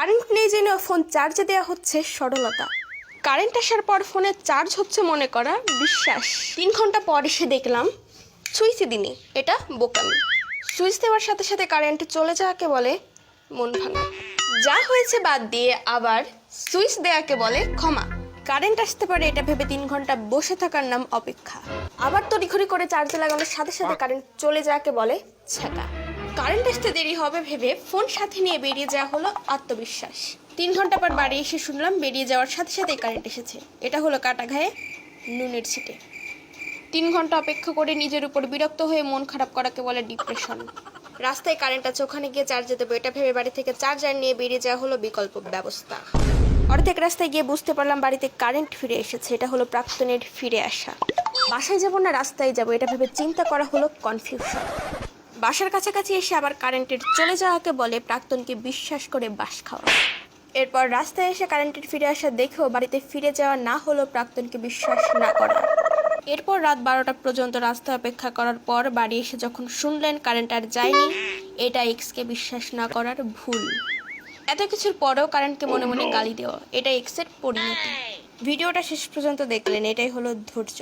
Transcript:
Current নেই জেনে phone চার্জে দেওয়া হচ্ছে সরলতা। কারেন্ট আসার পর ফোনে চার্জ হচ্ছে মনে করা বিশ্বাস। তিন ঘণ্টা পর এসে দেখলাম সুইচই দিনই এটা বোকামি। সুইচ দেওয়ার সাথে সাথে কারেন্ট চলে যাওয়াকে বলে মন ভাঙা। যা হয়েছে বাদ দিয়ে আবার সুইচ দেওয়াকে বলে ক্ষমা। কারেন্ট আসতে পারে এটা ভেবে তিন ঘণ্টা বসে থাকার নাম অপেক্ষা। আবার তড়িঘড়ি করে চার্জে লাগানোর সাথে সাথে কারেন্ট চলে যাওয়াকে বলে ছেঁকা কারেন্ট আসতে দেরি হবে ভেবে ফোন সাথে নিয়ে বেরিয়ে যাওয়া হলো আত্মবিশ্বাস। তিন ঘণ্টা পর বাড়ি এসে শুনলাম বেরিয়ে যাওয়ার সাথে সাথেই কারেন্ট এসেছে। এটা হলো কাটা ঘায়ে নুনের ছিটে। তিন ঘণ্টা অপেক্ষা করে নিজের উপর বিরক্ত হয়ে মন খারাপ করাকে বলে ডিপ্রেশন রাস্তায় কারেন্ট আছে, ওখানে গিয়ে চার্জে দেবো। এটা ভেবে বাড়ি থেকে চার্জার নিয়ে বেরিয়ে যাওয়া হলো বিকল্প ব্যবস্থা। অর্ধেক রাস্তায় গিয়ে বুঝতে পারলাম বাড়িতে কারেন্ট ফিরে এসেছে। এটা হলো প্রাক্তনের ফিরে আসা। বাসায় যাব না, রাস্তায় যাব। এটা ভেবে চিন্তা করা হলো কনফিউশন বাসার কাছাকাছি এসে আবার কারেন্টের চলে যাওয়াকে বলে প্রাক্তনকে বিশ্বাস করে বাস খাওয়া। এরপর রাস্তায় এসে কারেন্টের ফিরে আসা দেখেও বাড়িতে ফিরে যাওয়া না হলেও প্রাক্তনকে বিশ্বাস না করা। এরপর রাত বারোটা পর্যন্ত রাস্তা অপেক্ষা করার পর বাড়ি এসে যখন শুনলেন কারেন্ট আর যায়নি এটা এক্সকে বিশ্বাস না করার ভুল। এত কিছুর পরেও কারেন্টকে মনে মনে গালি দেওয়া এটা এক্সের পরিণতি। ভিডিওটা শেষ পর্যন্ত দেখলেন এটাই হলো ধৈর্য।